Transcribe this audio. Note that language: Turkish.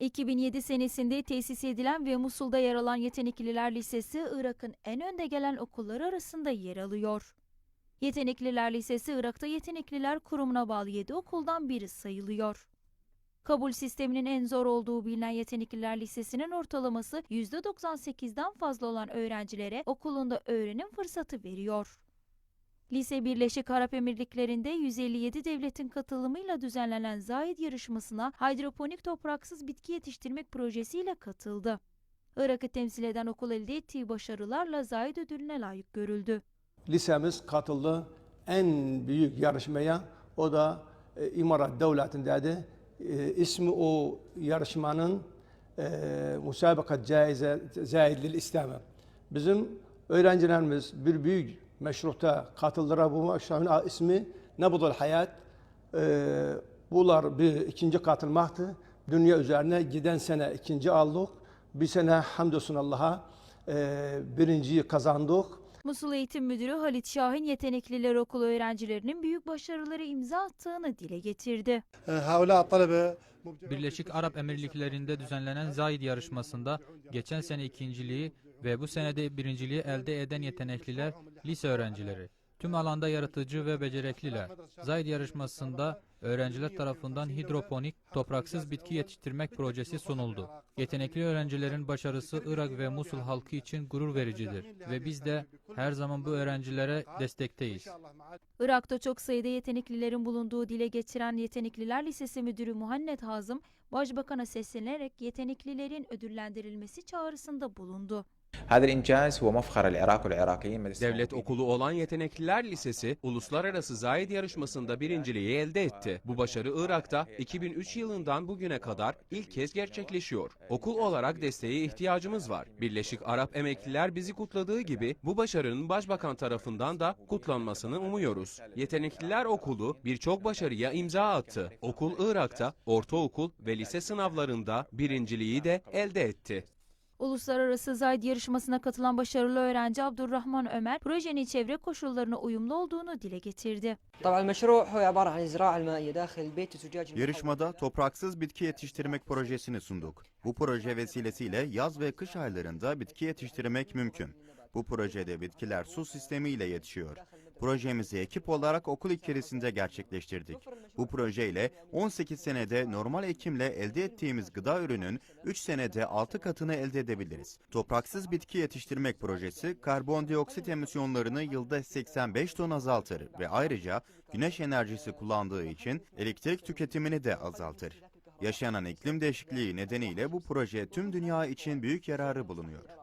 2007 senesinde tesis edilen ve Musul'da yer alan Yetenekliler Lisesi, Irak'ın en önde gelen okulları arasında yer alıyor. Yetenekliler Lisesi, Irak'ta Yetenekliler Kurumu'na bağlı 7 okuldan biri sayılıyor. Kabul sisteminin en zor olduğu bilinen Yetenekliler Lisesi'nin ortalaması %98'den fazla olan öğrencilere okulunda öğrenim fırsatı veriyor. Lise Birleşik Arap Emirlikleri'nde 157 devletin katılımıyla düzenlenen Zahid yarışmasına hidroponik topraksız bitki yetiştirmek projesiyle katıldı. Irak'ı temsil eden okul elde ettiği başarılarla Zahid ödülüne layık görüldü. Lisemiz katıldı en büyük yarışmaya. O da e, İmarat Devleti'ndeydi. E, ismi o yarışmanın e, Musabakat Caize Zahidlil İslam'ı. Bizim öğrencilerimiz bir büyük meşruta katıldıra bu meşruhun ismi Nebudul Hayat. Ee, bunlar bir ikinci katılmaktı. Dünya üzerine giden sene ikinci aldık. Bir sene hamdolsun Allah'a e, birinciyi kazandık. Musul Eğitim Müdürü Halit Şahin Yetenekliler Okulu öğrencilerinin büyük başarıları imza attığını dile getirdi. Birleşik Arap Emirlikleri'nde düzenlenen Zaid yarışmasında geçen sene ikinciliği ve bu senede birinciliği elde eden yetenekliler lise öğrencileri. Tüm alanda yaratıcı ve becerikliler. Zayid yarışmasında öğrenciler tarafından hidroponik, topraksız bitki yetiştirmek projesi sunuldu. Yetenekli öğrencilerin başarısı Irak ve Musul halkı için gurur vericidir ve biz de her zaman bu öğrencilere destekteyiz. Irak'ta çok sayıda yeteneklilerin bulunduğu dile getiren Yetenekliler Lisesi Müdürü Muhannet Hazım, Başbakan'a seslenerek yeteneklilerin ödüllendirilmesi çağrısında bulundu. Devlet okulu olan Yetenekliler Lisesi uluslararası zahid yarışmasında birinciliği elde etti. Bu başarı Irak'ta 2003 yılından bugüne kadar ilk kez gerçekleşiyor. Okul olarak desteğe ihtiyacımız var. Birleşik Arap Emekliler bizi kutladığı gibi bu başarının başbakan tarafından da kutlanmasını umuyoruz. Yetenekliler Okulu birçok başarıya imza attı. Okul Irak'ta ortaokul ve lise sınavlarında birinciliği de elde etti. Uluslararası Zayd yarışmasına katılan başarılı öğrenci Abdurrahman Ömer, projenin çevre koşullarına uyumlu olduğunu dile getirdi. Yarışmada topraksız bitki yetiştirmek projesini sunduk. Bu proje vesilesiyle yaz ve kış aylarında bitki yetiştirmek mümkün. Bu projede bitkiler su sistemiyle yetişiyor. Projemizi ekip olarak okul içerisinde gerçekleştirdik. Bu projeyle 18 senede normal ekimle elde ettiğimiz gıda ürünün 3 senede 6 katını elde edebiliriz. Topraksız bitki yetiştirmek projesi karbondioksit emisyonlarını yılda 85 ton azaltır ve ayrıca güneş enerjisi kullandığı için elektrik tüketimini de azaltır. Yaşanan iklim değişikliği nedeniyle bu proje tüm dünya için büyük yararı bulunuyor.